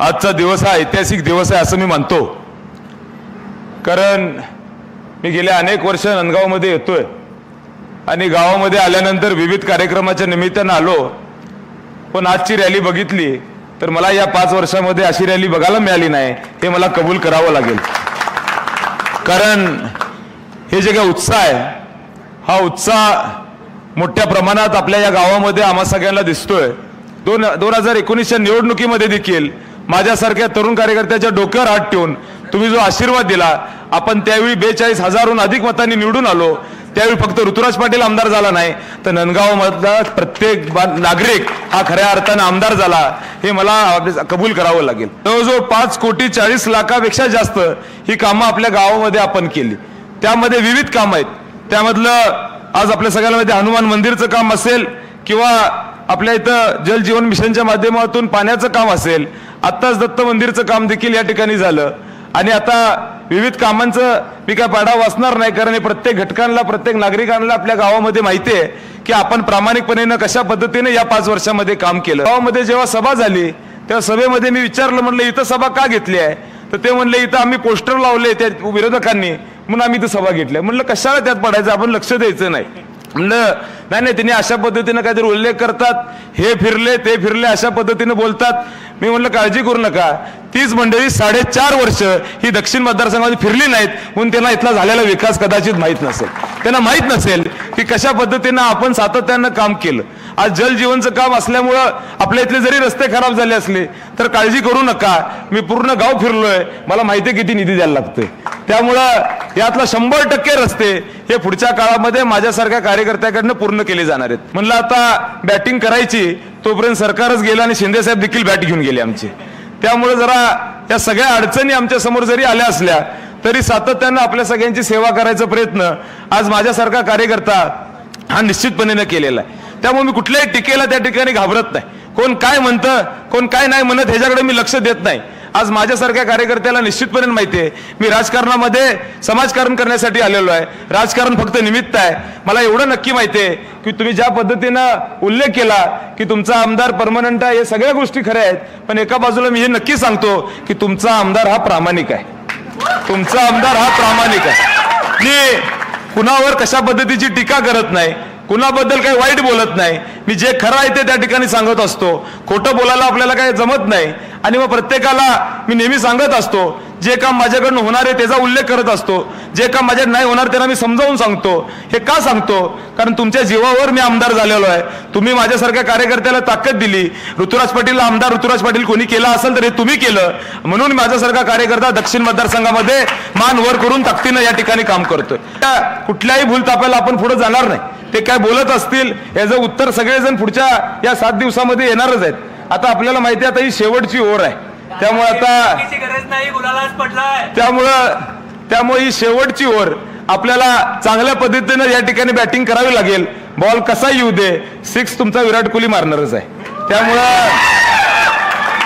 आजचा दिवस हा ऐतिहासिक दिवस आहे असं मी मानतो कारण मी गेल्या अनेक वर्ष नंदगावमध्ये येतोय. आणि गावामध्ये आल्यानंतर विविध कार्यक्रमाच्या निमित्तानं आलो. पण आजची रॅली बघितली तर मला या पाच वर्षामध्ये अशी रॅली बघायला मिळाली नाही हे मला कबूल करावं लागेल. कारण हे जे काही उत्साह आहे हा उत्साह मोठ्या प्रमाणात आपल्या या गावामध्ये आम्हा सगळ्यांना दिसतोय. दोन दोन हजार एकोणीसच्या निवडणुकीमध्ये देखील माझ्यासारख्या तरुण कार्यकर्त्याच्या डोक्यावर हात ठेवून तुम्ही जो आशीर्वाद दिला आपण त्यावेळी बेचाळीस हजारहून अधिक मतांनी निवडून आलो. त्यावेळी फक्त ऋतुराज पाटील आमदार झाला नाही तर नंदगावमधला प्रत्येक बा- नागरिक हा खऱ्या अर्थानं आमदार झाला हे मला कबूल करावं लागेल. जवळजवळ पाच कोटी चाळीस लाखापेक्षा जास्त ही कामं आपल्या गावामध्ये आपण केली. त्यामध्ये विविध कामं आहेत. त्यामधलं आज आपल्या सगळ्यांना माहिती हनुमान मंदिरचं काम असेल किंवा आपल्या इथं जल जीवन मिशनच्या माध्यमातून पाण्याचं काम असेल आत्ताच दत्त मंदिरचं काम देखील या ठिकाणी झालं. आणि आता विविध कामांचं मी काय पाडा वाचणार नाही कारण प्रत्येक घटकांना प्रत्येक नागरिकांना आपल्या गावामध्ये माहिती आहे की आपण प्रामाणिकपणे कशा पद्धतीने या पाच वर्षामध्ये काम केलं. गावामध्ये जेव्हा सभा झाली तेव्हा सभेमध्ये मी विचारलं म्हणलं इथं सभा का घेतली आहे? तर ते म्हणले इथं आम्ही पोस्टर लावले त्या विरोधकांनी म्हणून आम्ही इथं सभा घेतल्या म्हणलं कशाला त्यात पडायचं? आपण लक्ष द्यायचं नाही. म्हणलं नाही नाही त्यांनी अशा पद्धतीनं काहीतरी उल्लेख करतात. हे फिरले ते फिरले अशा पद्धतीनं बोलतात. मी म्हणलं काळजी करू नका. तीच मंडळी साडेचार वर्ष ही दक्षिण मतदारसंघामध्ये फिरली नाहीत. म्हणून त्यांना इथला झालेला विकास कदाचित माहीत नसेल. त्यांना माहीत नसेल की कशा पद्धतीनं आपण सातत्यानं काम केलं. आज जल जीवनचं काम असल्यामुळं आपल्या इथले जरी रस्ते खराब झाले असले तर काळजी करू नका. मी पूर्ण गाव फिरलोय. मला माहिती आहे किती निधी द्यायला लागतोय. त्यामुळं यातला शंभर टक्के रस्ते हे पुढच्या काळामध्ये माझ्यासारख्या कार्यकर्त्याकडनं पूर्ण केले जाणार आहेत. म्हणलं आता बॅटिंग करायची तोपर्यंत सरकारच गेलं आणि शिंदे साहेब देखील बॅट घेऊन गेले आमचे. त्यामुळे जरा या सगळ्या अडचणी आमच्यासमोर जरी आल्या असल्या तरी सातत्यानं आपल्या सगळ्यांची सेवा करायचा प्रयत्न आज माझ्यासारखा कार्यकर्ता हा निश्चितपणे केलेला आहे. त्यामुळे मी कुठल्याही टीकेला त्या ठिकाणी घाबरत नाही. कोण काय म्हणतं कोण काय नाही म्हणत ह्याच्याकडे मी लक्ष देत नाही. आज माझ्यासारख्या कार्यकर्त्याला निश्चितपणे माहिती आहे मी राजकारणामध्ये समाजकारण करण्यासाठी आलेलो आहे. राजकारण फक्त निमित्त आहे. मला एवढं नक्की माहिती आहे की तुम्ही ज्या पद्धतीनं उल्लेख केला की तुमचा आमदार परमनंट आहे हे सगळ्या गोष्टी खऱ्या आहेत. पण एका बाजूला मी हे नक्की सांगतो की तुमचा आमदार हा प्रामाणिक आहे. तुमचा आमदार हा प्रामाणिक आहे. मी कुणावर कशा पद्धतीची टीका करत नाही कुणाबद्दल काही वाईट बोलत नाही. मी जे खरं आहे ते त्या ठिकाणी सांगत असतो. खोटं बोलायला आपल्याला काही जमत नाही. आणि मग प्रत्येकाला मी नेहमी सांगत असतो जे काम माझ्याकडनं होणार आहे त्याचा उल्लेख करत असतो. जे काम माझ्या नाही होणार त्यांना मी समजावून सांगतो. हे का सांगतो? कारण तुमच्या जीवावर मी आमदार झालेलो आहे. तुम्ही माझ्यासारख्या कार्यकर्त्याला ताकद दिली. ऋतुराज पाटीलला आमदार ऋतुराज पाटील कोणी केला असेल तर हे तुम्ही केलं. म्हणून माझ्यासारखा कार्यकर्ता दक्षिण मतदारसंघामध्ये मान वर करून ताकदीनं या ठिकाणी काम करतोय. कुठल्याही भूलतापाला आपण पुढे जाणार नाही. ते काय बोलत असतील याचं उत्तर सगळेजण पुढच्या या सात दिवसामध्ये येणारच आहेत. आता आपल्याला माहिती आहे आता ही शेवटची ओर आहे. त्यामुळे आता गरज नाही त्यामुळं त्यामुळे ही शेवटची ओव्हर आपल्याला चांगल्या पद्धतीनं या ठिकाणी बॅटिंग करावी लागेल. बॉल कसा येऊ दे? सिक्स तुमचा विराट कोहली मारणारच आहे. त्यामुळं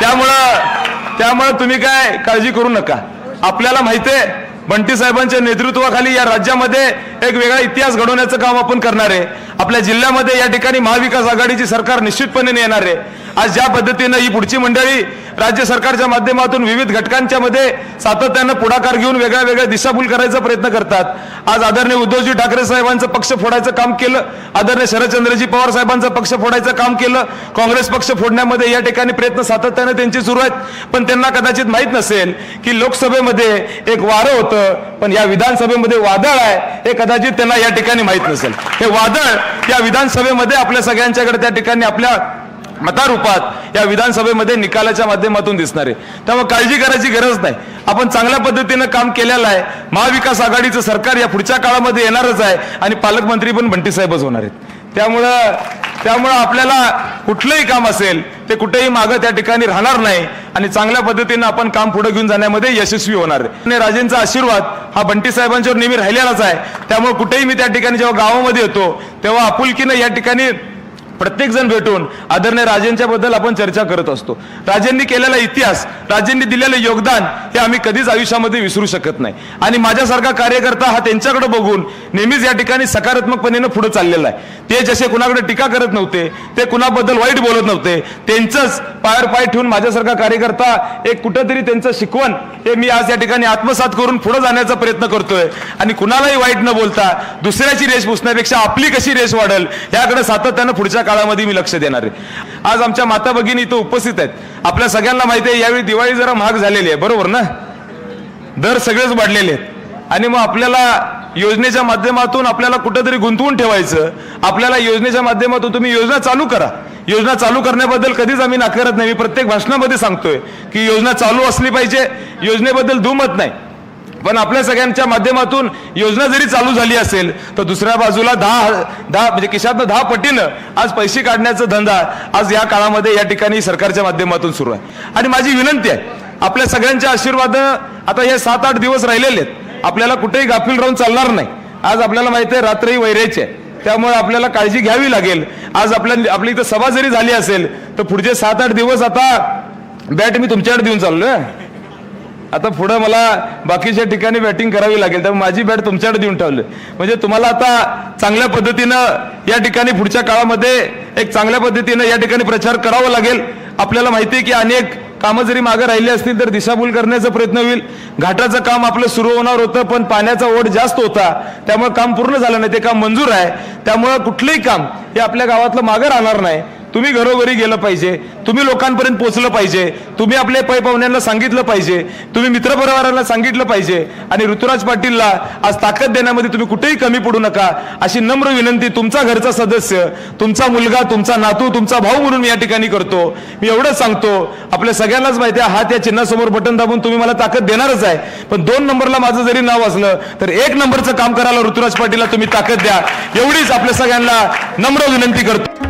त्यामुळं त्यामुळं तुम्ही काय काळजी करू नका. आपल्याला माहिती आहे बंटी साहेबांच्या नेतृत्वाखाली या राज्यामध्ये एक वेगळा इतिहास घडवण्याचं काम आपण करणार आहे. आपल्या जिल्ह्यामध्ये या ठिकाणी महाविकास आघाडीची सरकार निश्चितपणे येणार आहे. आज ज्या पद्धतीनं ही पुढची मंडळी राज्य सरकारच्या माध्यमातून विविध घटकांच्या मध्ये सातत्यानं पुढाकार घेऊन वेगळ्या वेगळ्या दिशाभूल करायचा प्रयत्न करतात. आज आदरणीय उद्धवजी ठाकरे साहेबांचं पक्ष फोडायचं काम केलं. आदरणीय शरदचंद्रजी पवार साहेबांचं पक्ष फोडायचं काम केलं. काँग्रेस पक्ष फोडण्यामध्ये या ठिकाणी प्रयत्न सातत्यानं त्यांचे सुरू आहेत. पण त्यांना कदाचित माहीत नसेल की लोकसभेमध्ये एक वारं होतं. पण या विधानसभेमध्ये वादळ आहे. हे कदाचित त्यांना या ठिकाणी माहीत नसेल. हे वादळ या विधानसभेमध्ये आपल्या सगळ्यांच्याकडे त्या ठिकाणी आपल्या मतारूपात या विधानसभेमध्ये निकालाच्या माध्यमातून दिसणार आहे. त्यामुळे काळजी करायची गरज नाही. आपण चांगल्या पद्धतीनं काम केलेलं आहे. महाविकास आघाडीचं सरकार या पुढच्या काळामध्ये येणारच आहे आणि पालकमंत्री पण बंटी साहेबच होणार आहेत. त्यामुळं त्यामुळं आपल्याला कुठलंही काम असेल ते कुठेही मागं त्या ठिकाणी राहणार नाही. आणि चांगल्या पद्धतीनं आपण काम पुढे घेऊन जाण्यामध्ये यशस्वी होणार. आहे आणि राजेंचा आशीर्वाद हा बंटी साहेबांच्यावर नेहमी राहिलेलाच आहे. त्यामुळे कुठेही मी त्या ठिकाणी जेव्हा गावामध्ये येतो तेव्हा आपुलकीनं या ठिकाणी प्रत्येकजण भेटून आदरणीय राजेंच्या बद्दल आपण चर्चा करत असतो. राजेंनी केलेला इतिहास राजेंनी दिलेलं योगदान हे आम्ही कधीच आयुष्यामध्ये विसरू शकत नाही. आणि माझ्यासारखा कार्यकर्ता हा त्यांच्याकडे बघून नेहमीच या ठिकाणी सकारात्मकपणेनं पुढे चाललेला आहे. ते जसे कुणाकडे टीका करत नव्हते ते कुणाबद्दल वाईट बोलत नव्हते त्यांचंच पायावर पाय ठेवून माझ्यासारखा कार्यकर्ता एक कुठंतरी त्यांचं शिकवण हे मी आज या ठिकाणी आत्मसात करून पुढे जाण्याचा प्रयत्न करतोय. आणि कुणालाही वाईट न बोलता दुसऱ्याची रेस पुसण्यापेक्षा आपली कशी रेस वाढेल याकडे सातत्यानं पुढच्या काळामध्ये मी लक्ष देणार आहे. आज आमच्या माता भगिनी इथं उपस्थित आहेत. आपल्या सगळ्यांना माहिती आहे यावेळी दिवाळी जरा महाग झालेली आहे. बरोबर ना? दर सगळेच वाढलेले आहेत. आणि मग आपल्याला योजनेच्या माध्यमातून आपल्याला कुठेतरी गुंतवून ठेवायचं. आपल्याला योजनेच्या माध्यमातून तुम्ही योजना चालू करा. योजना चालू करण्याबद्दल कधीच आम्ही नाकारत नाही. मी प्रत्येक भाषणामध्ये सांगतोय की योजना चालू असली पाहिजे. योजनेबद्दल दुमत नाही. पण आपल्या सगळ्यांच्या माध्यमातून योजना जरी चालू झाली असेल तर दुसऱ्या बाजूला दहा दहा म्हणजे किशातनं दहा पटीनं आज पैसे काढण्याचा धंदा आज या काळामध्ये या ठिकाणी सरकारच्या माध्यमातून सुरू आहे. आणि माझी विनंती आहे आपल्या सगळ्यांच्या आशीर्वाद आता हे सात आठ दिवस राहिलेले आहेत. आपल्याला कुठेही गाफील राहून चालणार नाही. आज आपल्याला माहिती आहे रात्रही वैरायची आहे. त्यामुळे आपल्याला काळजी घ्यावी लागेल. आज आपल्या आपली इथं सभा जरी झाली असेल तर पुढचे सात आठ दिवस आता बॅट मी तुमच्याकडे देऊन चाललो आहे आता पुढं मला बाकीच्या ठिकाणी बॅटिंग करावी लागेल त्यामुळे माझी बॅट तुमच्याकडे देऊन ठेवली. म्हणजे तुम्हाला आता चांगल्या पद्धतीनं या ठिकाणी पुढच्या काळामध्ये एक चांगल्या पद्धतीनं या ठिकाणी प्रचार करावा लागेल. आपल्याला माहिती आहे की अनेक कामं जरी मागे राहिली असतील तर दिशाभूल करण्याचा प्रयत्न होईल. घाटाचं काम आपलं सुरू होणार होतं पण पाण्याचा ओढ जास्त होता. त्यामुळे काम पूर्ण झालं नाही ते काम मंजूर आहे. त्यामुळं कुठलंही काम हे आपल्या गावातलं मागं राहणार नाही. तुम्ही घरोघरी गेलं पाहिजे तुम्ही लोकांपर्यंत पोचलं पाहिजे तुम्ही आपल्या पै पाहुण्यांना सांगितलं पाहिजे तुम्ही मित्रपरिवाराला सांगितलं पाहिजे आणि ऋतुराज पाटीलला आज ताकद देण्यामध्ये तुम्ही कुठेही कमी पडू नका. अशी नम्र विनंती तुमचा घरचा सदस्य तुमचा मुलगा तुमचा नातू तुमचा भाऊ म्हणून मी या ठिकाणी करतो. मी एवढंच सांगतो आपल्या सगळ्यांनाच माहिती आहे हात या चिन्हासमोर बटन दाबून तुम्ही मला ताकद देणारच आहे. पण दोन नंबरला माझं जरी नाव असलं तर एक नंबरचं काम करायला ऋतुराज पाटीलला तुम्ही ताकद द्या. एवढीच आपल्या सगळ्यांना नम्र विनंती करतो.